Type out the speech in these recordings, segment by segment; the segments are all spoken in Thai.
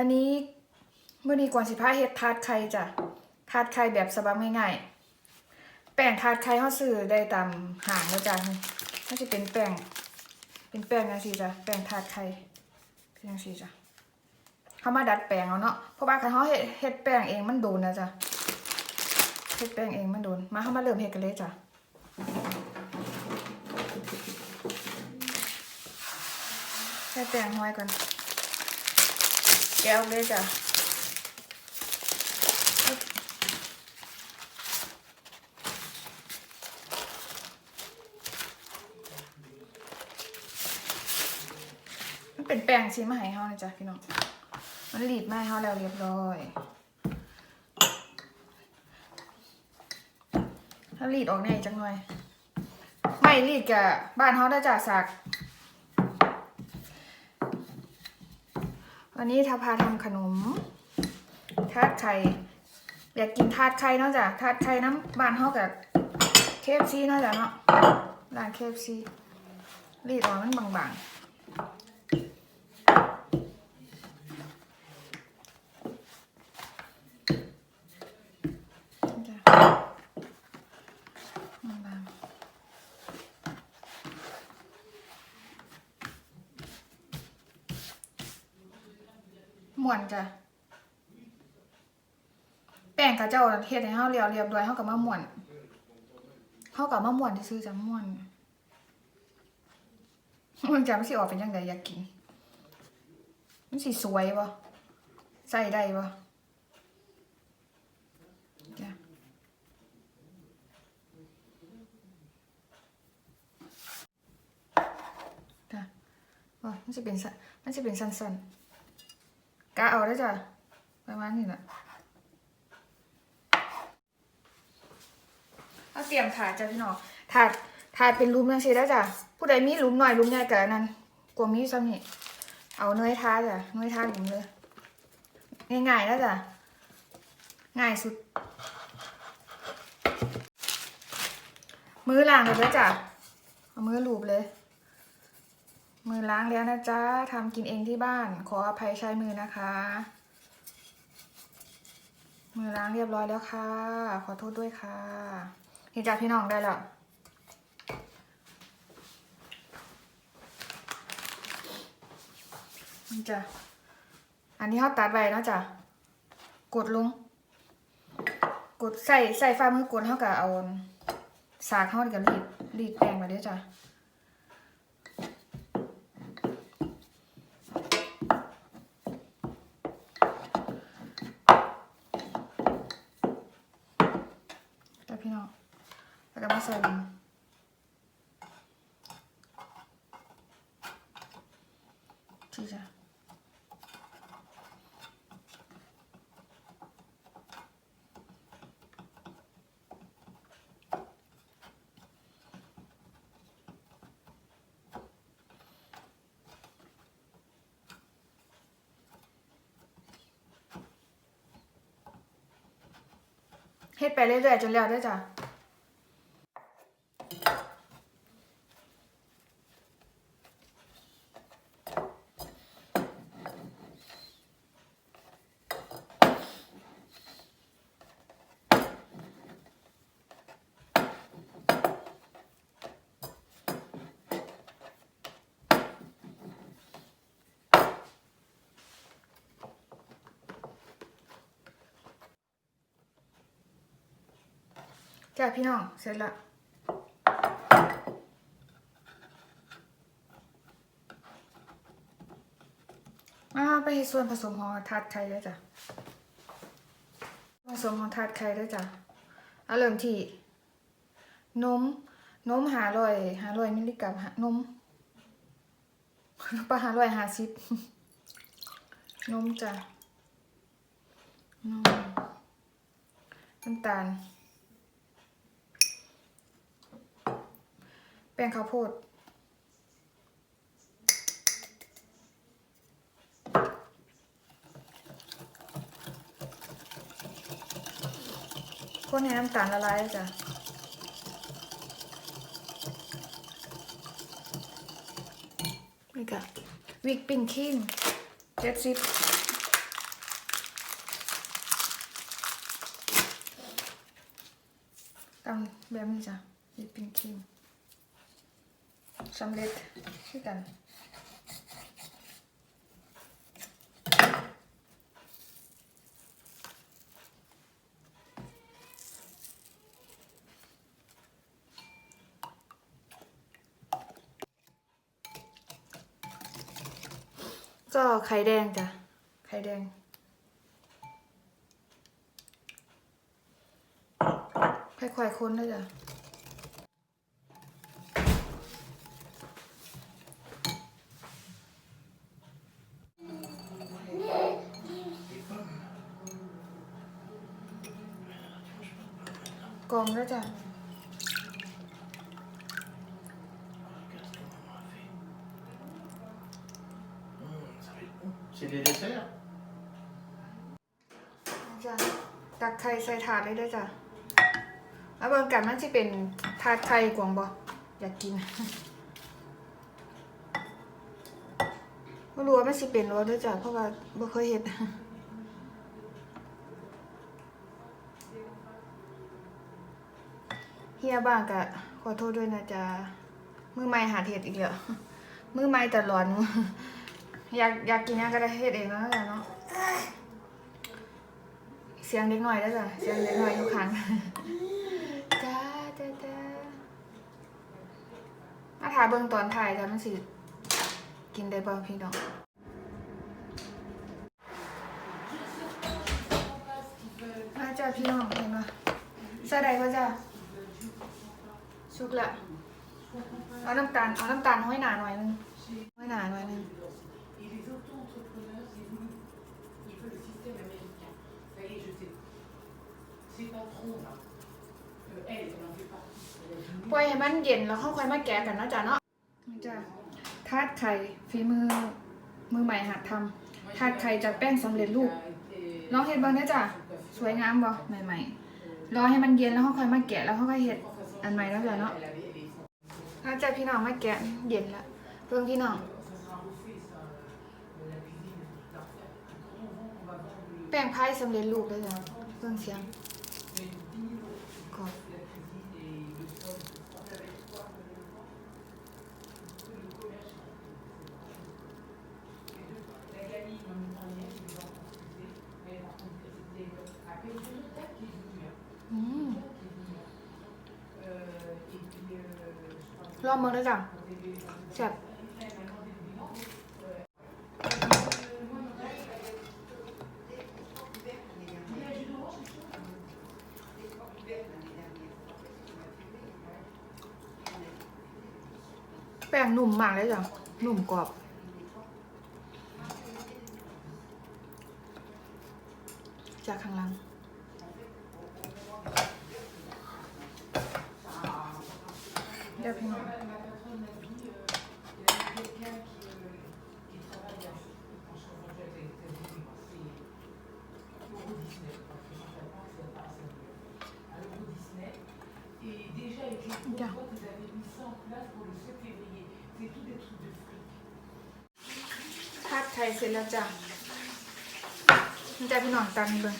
วันนี้เมื่อนี้ก่อนสิพาเฮ็ดทาดไข่จ้ะทาดไข่แบบสบายง่ายๆ แป้งทาดไข่เฮาซื้อได้ตามห้างแล้วจ้ะมันสิเป็นแป้ง เป็นแป้งจังซี่จ้ะ แป้งทาดไข่เป็นจังซี่จ้ะเฮามาดัดแปลงเอาเนาะ เพราะว่าคันเฮาเฮ็ดเฮ็ดแป้งเองมันโดนนะจ้ะ เฮ็ดแป้งเองมันโดน มาเฮามาเริ่มเฮ็ดกันเลยจ้ะใส่แป้งห้อยก่อน แก้วเลยจ้ะมันเป็นแป้งซีมาให้เฮานะจ๊ะพี่น้อง มันรีดมาให้เฮาแล้วเรียบร้อยถ้ารีดออกแน่จังหน่อย ไม่รีดกับบ้านเฮาได้จ้ะสัก วันนี้ทาพาทำขนม ทาดไข่ อยากกินทาดไข่นอกจ้ะทาดไข่น้ำบานเฮากับเคฟซีนอกจ้ะเนาะร้านเคฟซีรีดออกมันบางๆจ้ะบางๆม่วนจ้ะ แป้งกระ เจ้าเฮ็ดให้เฮาเรียวเรียบร้อยเฮากับมะม่วนเฮากับมะม่วนที่ซื้อๆจะม่วนมันจะมันสิออกเป็นจังไดอยากกิน มันสิสวยบ่ใส่ได้บ่จ้ะจ้ะมันสิเป็นสันมันสิเป็นสั้นๆกะเอาได้จ้ะประมาณนี้น่ะ เอาเตรียมถาดจ้ะพี่น้องถาดถาดเป็นลุมจังซี่แล้วจ้ะผู้ใดมีลุมหน่อยลุมใหญ่กันนั้นกลัวมีซ้ำนี่เอาเนยทาจ้ะเนยทาหลุมเลยง่ายๆแล้วจ้ะง่ายสุด มือล้างเลยแล้วจ้ะเอามือลูบเลย มือล้างแล้วนะจ๊ะทำกินเองที่บ้าน ขออภัยใช้มือนะคะ มือล้างเรียบร้อยแล้วค่ะ ขอโทษด้วยค่ะ นจาพี่น้องได้แล้วนี่จ้ะอันนี้เขาตัดไว้นะจ้ะกดลง กดใส่ใส่ฝ่ามือกดเท่ากับเอาสากเข้ากับรีดรีดแป้งมาด้อจ้ะจ้ะพี่น้อง แล้วก็มาใส่ลงที่จ้ะเฮ็ดไปเรื่อยๆจนแล้วด้อจ้ะ จ้ะพี่น้อง เสร็จละมาไปส่วนผสมของทาดไข่เลยจ้ะผสมของทาดไข่เลยจ้ะเอาเริ่มที่นมนมหาร้อยหาร้อยมิลลิกรัมนมปลาหาร้อยหาสิบนมจ้ะนมน้ำตาล แป้งข้าวโพด คนให้น้ำตาลละลายจ้ะนี่ก็วิกปิ้งคิงเจ็ดสิบตำแบบนี้จ้ะวิกปิ้งคิง สำเร็จคือกันก็ไข่แดงจ้ะ ไข่แดง ค่อยๆค้นด้วยจ้ะ กรองแล้วจ้ะ C'est des desserts จ้ะตักไข่ใส่ถาดเลยด้วยจ้ะเอาเบิ่งกันมันจะเป็นถาดไข่กวางบ่อยากกินไม่รู้ว่ามันสิเป็นรสด้วยจ้ะเพราะว่าบ่เคยเห็น เฮียบ้างกะขอโทษด้วยนะจ๊ะมือใหม่หาเห็ดอีกแล้วมือใหม่แต่ร้อนอยากอยากกินยังก็ได้เฮ็ดเองแล้วกันเนาะเสียงเล็กหน่อยได้จ้ะเสียงเล็กหน่อยทุกครั้งจ้าจ้าจ้ามาถ่ายเบิ่งตอนถ่ายจ้ะมันสิกินได้บ่พี่น้องมาจ้าพี่น้องเห็นปะใส่ได้ปะจ้า สุกละเอาน้ำตาลเอาน้ำตาลห้อยหนาหน่อยนึงห้อยหนาหน่อยนึงปล่อยให้มันเย็นแล้วค่อยๆมาแกะกันนะจ๊ะเนาะจ้ะทาดไข่ฝีมือมือใหม่หัดทำทาดไข่จากแป้งสำเร็จรูปลองเฮ็ดบ้างนะจ๊ะสวยงามบ่ใหม่ ๆ รอให้มันเย็นแล้วค่อยๆมาแกะแล้วค่อยๆเฮ็ด อันใหม่แล้วจ้ะเนาะน่าจะพี่น้องไม่แกะเย็นละเพิ่งพี่น้อง แป้งพายสำเร็จรูปแล้วจ้ะเพิ่งเสียงกอบอืม ลองมาด้วยจ้ะแซ่บแป้งนุ่มมากเลยจ้ะนุ่มกรอบจากข้างล่าง เดี๋ยวพี่น้อง Ma patronne m'a dit, euh, il y a quelqu'un qui, euh, qui travaille à, franchement, quand j'étais aux États-Unis, moi, c'est Euro Disney, parce que ça s'appelle pas, c'est pas assez mieux. À l'Euro Disney. Et déjà, il était une Bien. fois qu'ils avaient mis ça en place pour le 7 février. C'est tout des trucs de fric. ทาดไข่เสร็จแล้วจ้ะนี่จ้ะพี่น้องตามนี้เบิ่ง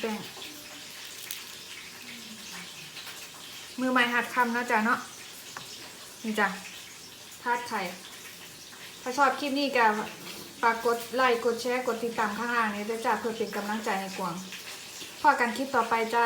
แป้งมือใหม่หัดคำนะจ๊ะเนาะนี่จ้ะทาดไข่ถ้าชอบคลิปนี้ก็ฝากกดไลค์กดแชร์กดติดตามข้างล่างนี้ด้วยจ้ะเพื่อเป็นกำลังใจให้กวางพอกันคลิปต่อไปจ้า